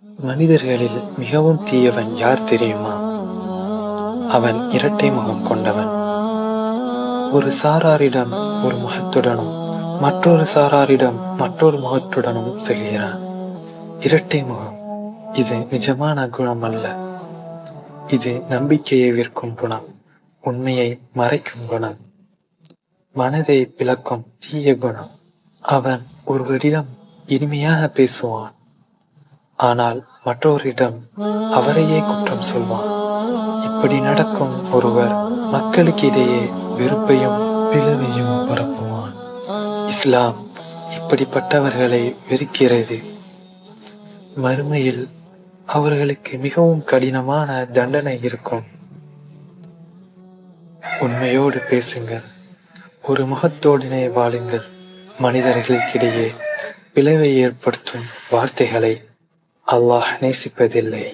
மனிதர்களில் மிகவும் தீயவன் யார் தெரியுமா? அவன் இரட்டை முகம் கொண்டவன். ஒரு சாராரிடம் ஒரு முகத்துடனும் மற்றொரு சாராரிடம் மற்றொரு முகத்துடனும் செல்கிறான். இரட்டை முகம். இது நிஜமான குணம் அல்ல. இது நம்பிக்கையை விற்கும் குணம் உண்மையை மறைக்கும் குணம். மனதை பிளக்கும் தீய குணம். அவன் ஒருவரிடம் இனிமையாக பேசுவான். ஆனால் மற்றவரிடம் அவரையே குற்றம் சொல்வான். இப்படி நடக்கும் ஒருவர் மக்களுக்கிடையே வெறுப்பையும் பிளவையும் பரப்புவான். இஸ்லாம் இப்படிப்பட்டவர்களை வெறுக்கிறது. மறுமையில் அவர்களுக்கு மிகவும் கடினமான தண்டனை இருக்கும். உண்மையோடு பேசுங்கள். ஒரு முகத்தோடனே வாழுங்கள். மனிதர்களுக்கிடையே பிளவை ஏற்படுத்தும் வார்த்தைகளை Allah ne సిగ్గుదిల్లే